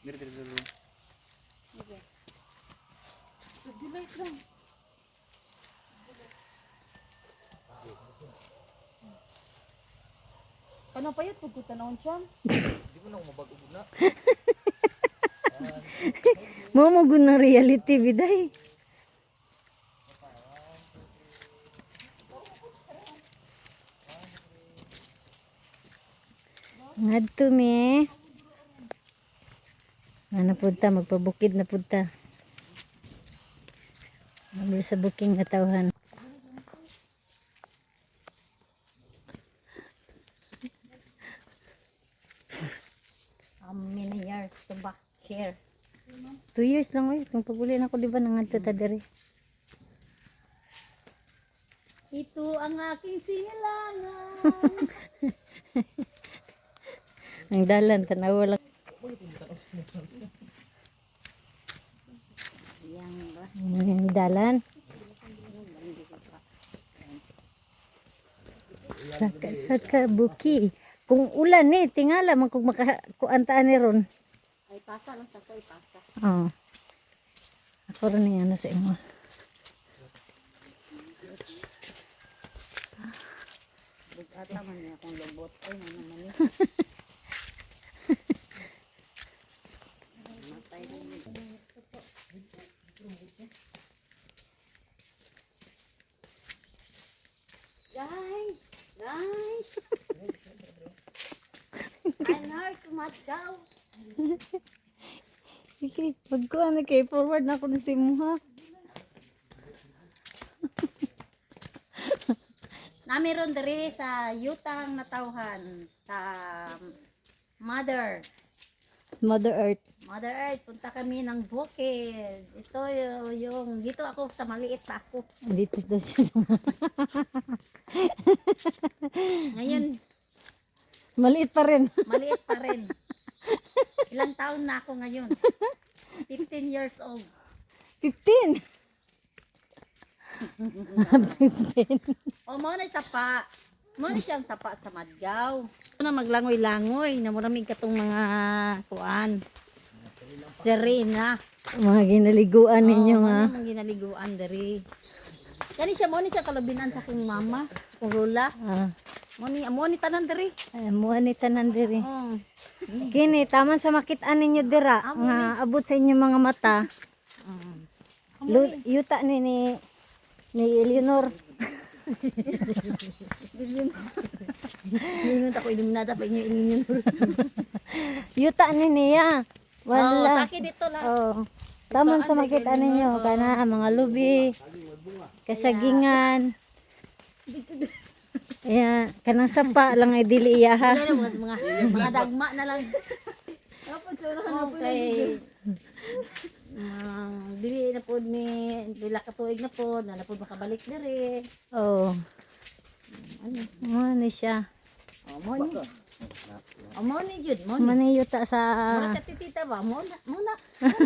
Diri diri diri. Sige. Delete lang. Ano pa yun? Pagkutan na siya. Di mo na ako mabag-ug na. Mo mo gud na reality biday. Ngadto me. Ano punta magpabukid na punta. Mabil sa booking nga tawhan. How many years to back here? Two years lang oy. Kung paguli na ko di ba nangadto ta diri. Ito ang aking sinilangan. Ang dalan tanawa lang. Yan ba? Ang dalan. Saka saka buki. Kung ulan ni, tingala man kung makakuantaan ni ron. Ay, pasa lang sa ko, ipasa. Oo. Ako rin yung ano sa imo. Bugata man niya akong lubot. Ay, naman niya. Matay na niya. Guys! Guys! Matgaw. Sige, magkuhan na kay forward na ako na sa imo ha. Namiron diri sa Yutang Natauhan sa Mother. Mother Earth. Mother Earth, punta kami ng bukid. Ito yung, yung dito ako sa maliit pa ako. Dito daw siya. Ngayon, Maliit pa rin. maliit pa rin. Ilang taon na ako ngayon? 15 years old. 15. O mo na sapa. Mo na siyang sapa sa Madgaw. Ano na maglangoy-langoy na maraming katong mga kuan. Serena. Mga ginaliguan ninyo Oo, ha. mong ginaliguan diri. Kani siya mo ni siya kalabinan sa akong mama, akong lola. Ah, Mo ni mo ni tanan diri. ay, mo ni tanan diri. Oh. Kini taman sa makitaan ninyo dira nga abot sa inyong mga mata. Lu- yuta ni ni ni Eleanor. Ningon ako iluminada pa inyo inyo. Yuta ni niya. Oh, Wala. sakit dito lang. Oh. Taman sa makita ninyo kana mga lubi, kasagingan. Ayan, kanang sapa lang ay dili iya ha. Mga mga mga dagma na lang. Okay. Ah, dili na pod ni dila ka tuig na pod, na na pod makabalik diri. Oh. Ano? Mo ni siya. Oh, mo ni. Oh, mo ni jud, mo ni. Mo ni yuta sa Mura ka titita ba? Mo na, mo na.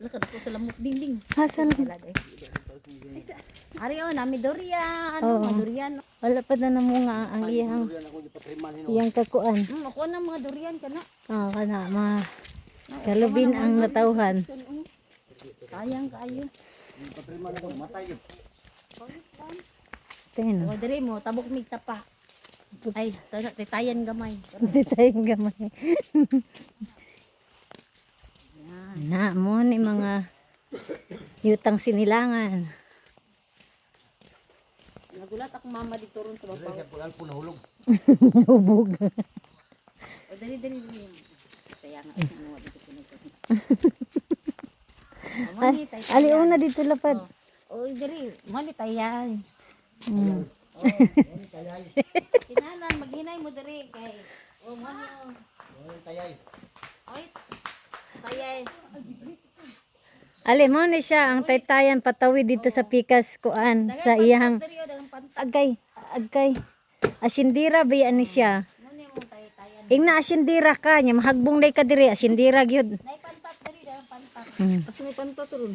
Lakad ko sa lamok dingding. Hasan. Day. Ari oh, nami durian, Oo. mga durian. Wala pa na namo nga ang iyang iyang kakuan. Mm, ako na mga durian kana. Oh, kana ma kalubin ang natawhan. Sayang kaayo. Tingnan. O diri mo tabok mig sapa. Ay, sana titayan gamay. Tayong gamay. Na mo ni mga yutang sinilangan. Nagulat ako mama dito ron sa babaw. Sa pulan po nahulog. Hubog. O diri diri diri. Sayang nga ano dito ko nito. Mani tay. Ali una dito lapad. O diri, mani tayan. Mm. Kinalan maghinay mo diri kay o mani o. Tayay. Ay. Tayay. Ali mo ni siya ang taytayan patawi dito sa pikas kuan sa iyang agay agay. Asindira ba ni siya? Ingna asindira ka nya mahagbong day ka diri asindira gyud. Mm. Ron?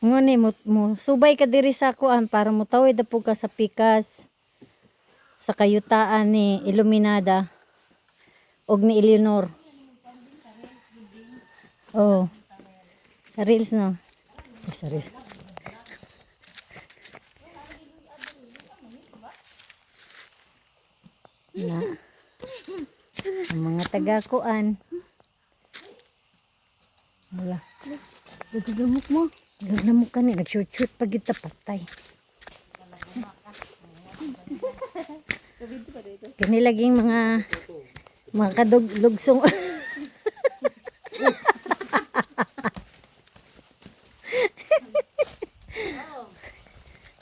Ngoni mo, mo subay ka diri sa kuan para mo tawid po ka sa pikas sa kayutaan ni Iluminada. og ni Eleanor. Oh. Sa reels no. Ay, Sa reels. Na. Ang mga taga-kuan. Wala. Gaglamok mo. Gaglamok ka ni. Nag-shoot-shoot pag kita patay. Kani laging mga mga kaduglugsong.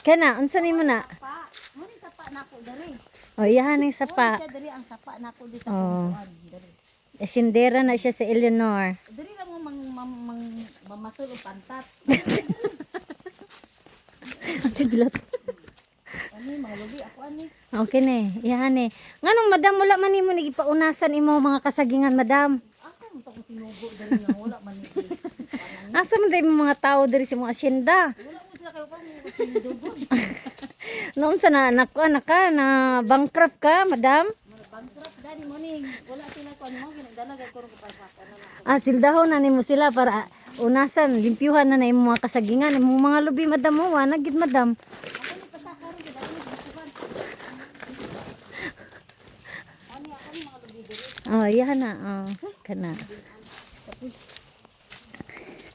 Kana, unsa ni mo na? Pa, mo ni sapa nako diri. O, iyahan ang sapa. Siya diri ang sapa nako di sa Oh. diri. Asindera na siya sa Eleanor. Diri lang mo mang mang, mang mamasol og pantat. Tiglat. Ani mga lubi ako ani. Okay ne, iyahan ne. Nganong madam wala man nimo nagipaunasan imo mga kasagingan madam. Asa mo to ko tinubo diri nga wala man ni. Asa man tayo mga tao diri sa mga asyenda? Wala mo sila kayo kang tinubo. Noon sa na nakuha na ka na bankrupt ka, madam? Bankrupt gani mo ni. Wala sila ko ano ginagdala gay ko ko pa sa na. Ah, sildahon na nimo sila para unasan, limpyuhan na na imong mga kasagingan, imong mga lubi madam mo, wa na gid madam. Oh, iyahan na. Oh, kana.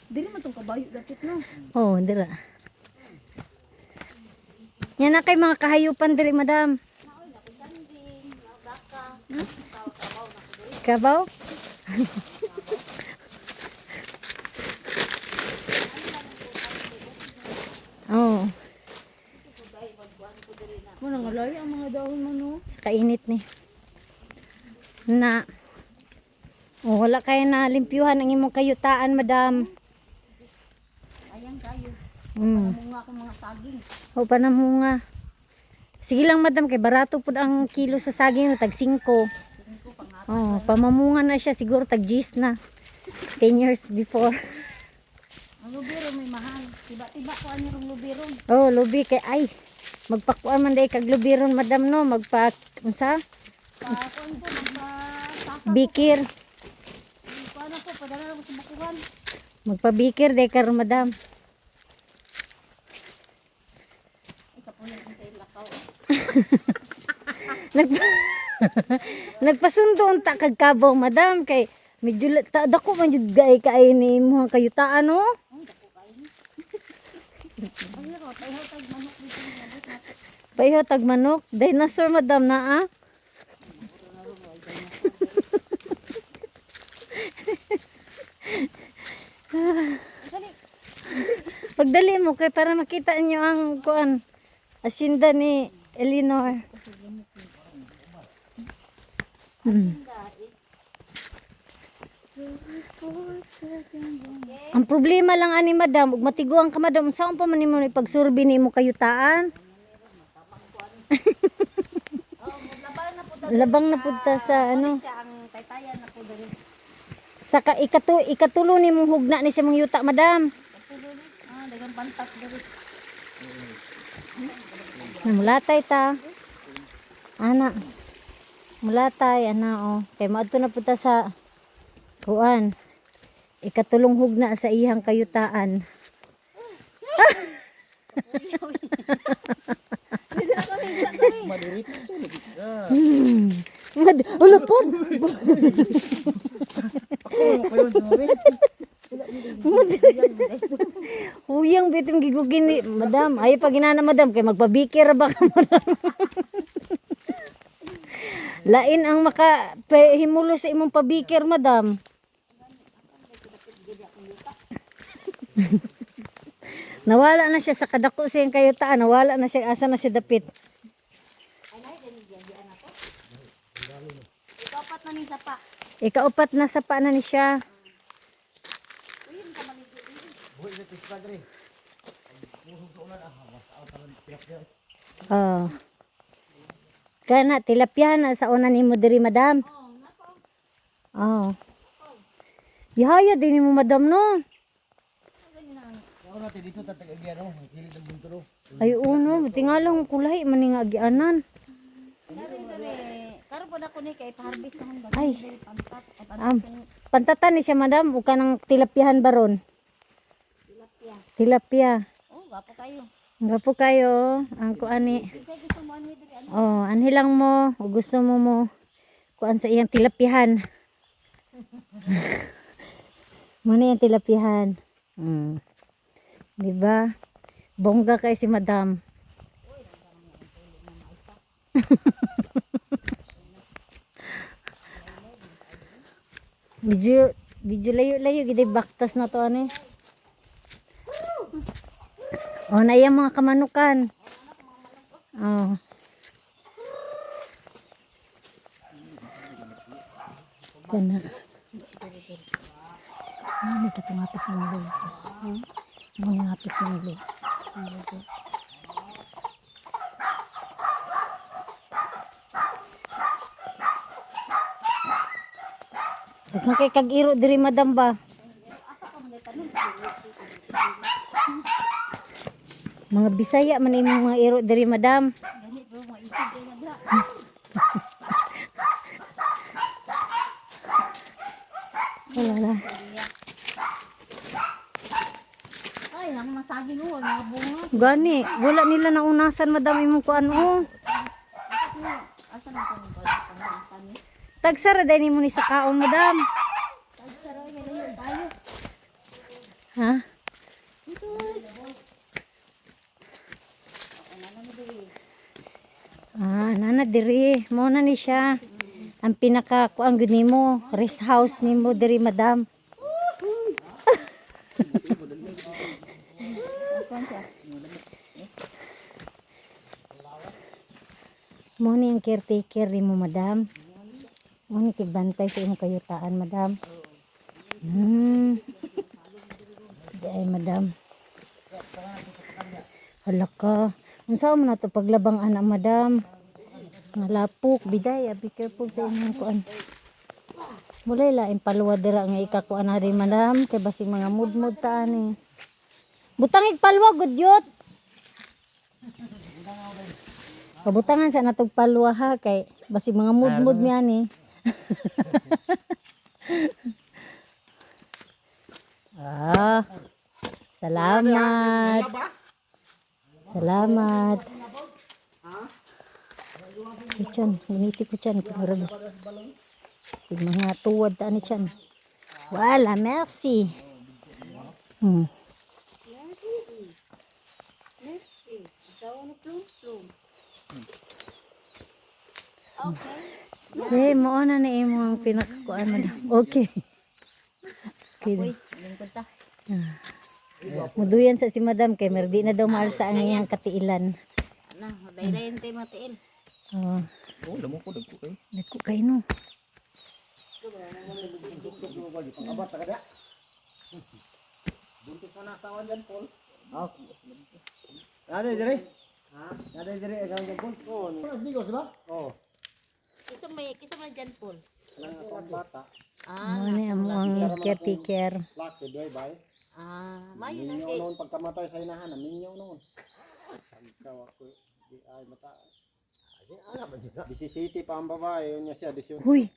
Dili man tong kabayo dapit no. Oh, dira. Yan na kay mga kahayupan diri, madam. Daka. Kabaw? oh, Mo nang alay ang mga dahon mo no. sa kainit ni. Na. Oh, wala kay na limpyuhan ang imong kayutaan, madam. Ayan kayo. Mm. Mga ako mga saging. O panamunga. Sige lang madam kay barato pud ang kilo sa saging no tag 5. Oh, pamamunga na siya siguro tag 10 na. 10 years before. Ang lubiro may mahal. Tiba-tiba ko ani rong lubiro. Oh, lubi kay ay magpakuan man day kag lubiron madam no magpa unsa? Pa ko ko magpa. Bikir. Paano ko padala ko sa bukuhan. Magpabikir day karon madam. Ikaw po yung hintay lakaw. Nagpa Nagpasundo unta kag kabaw madam kay medyo ta, dako man jud gay kay ni imong kayutaan no. Na. Paiho tag manok, dinosaur madam na ah. Pagdali mo kay para makita niyo ang kuan asinda ni Eleanor. Hmm. Ang problema lang ani madam, ug matiguang ka madam, saan pa man nimo ipagsurbi nimo kayutaan? Labang na punta sa ano, sa ka, ikatu, ikatulo ni mong hugna ni sa mong yuta, madam. Ah, dagang pantak dali. Mulatay ta. Ana. Mulatay, ana oh. Kay maadto na punta sa kuan. Ikatulong hugna sa ihang kayutaan. Hmm. Mad, ulo Huyang bitim gigugin ni madam. Ay pag inana madam kay magpabikir ba ka. Lain ang maka himulo sa imong pabikir madam. nawala na siya sa kadako sa iyang kayutaan. Nawala na siya. Asa na siya dapit. Ikapat na ning sapa. Ikaupat na sa na ni siya. Buhay na tis padre. Oh. Kana tilapia na sa una nimo diri madam. Oh. Yahaya din mo madam no. Ako natin dito tatag agyan no. Ang kilid ng. Ay uno, buti nga lang kulay man nga agianan. Dari dari Karon po na ko ni kay harvest naman ba? Ay. Am, pampat. pantatan ni siya madam, o ka ng tilapyahan baron. Tilapia. Oh, wapo kayo. Nga po kayo, ang kuani. Oh, anhilang mo, o gusto mo mo kuan sa iyang tilapyahan. Muna yung tilapyahan. Mm. Di ba? Bongga kay si madam. Video, video layo-layo gid baktas na to ani. Oh, na iya mga kamanukan. Oh. Kana. Ano ito tumapit ng lubos? Mga ngapit ng lubos. Huwag kay kag-iro diri madam ba? Mga Bisaya man imong mga iro diri madam. Gani bro, mo isig kay na. Wala na. Ay, ang masagi mo, mga bunga. Gani, wala nila naunasan madam imong kuan oh. Pangalasan ni. Tagsara din mo ni sa kaon madam. Saroy may layo tayo. Ha? Ah, nana diri. Mo na ni siya. Ang pinaka kuan gud nimo, rest house nimo diri madam. Mo ni ang caretaker nimo madam. Mo ni kibantay sa imong kayutaan madam. Hmm. Di ay madam. Hala ka. Unsa mo na to paglabang ana madam? Nga lapok biday, ah, be careful sa inyong kuan. Mulay la impalwa dira nga ikakuan na rin madam kay basing mga mudmud ta ani. Butang igpalwa gud yot. Kabutangan sa natog palwa ha kay basing mga mudmud mi ani. ah. Salamat. Salamat. Kuchan, giniti ko chan. Kumurag. Si mga tuwad ta ni chan. Wala, merci. Hmm. Okay, mo na na imo ang pinakakuan mo. Okay. Okay. Lingkod ta. Muduyan sa si madam kay merdi na daw mahal sa ang iyang katiilan. Na, daydayin tay matiil. Oh, Oh, lamang ko dagko kay. dako kay no. Ah. Ada dire? Ha? Ada dire ang ganggang pon. Oh, Mas bigos ba? Oh. Kisa may kisa may dyan Paul. Lang ang bata. Ah, Ano yung ang caretaker. Laki doy bay. Ah, mayo na kay. noon pagkamatay sa inahan, minyo noon. Ikaw ako di ay mata. Ay, ala ba dito? 17 pa ang babae, yun niya siya 18. Huy,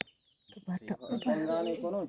bata pa ba? Ang gani ko noon,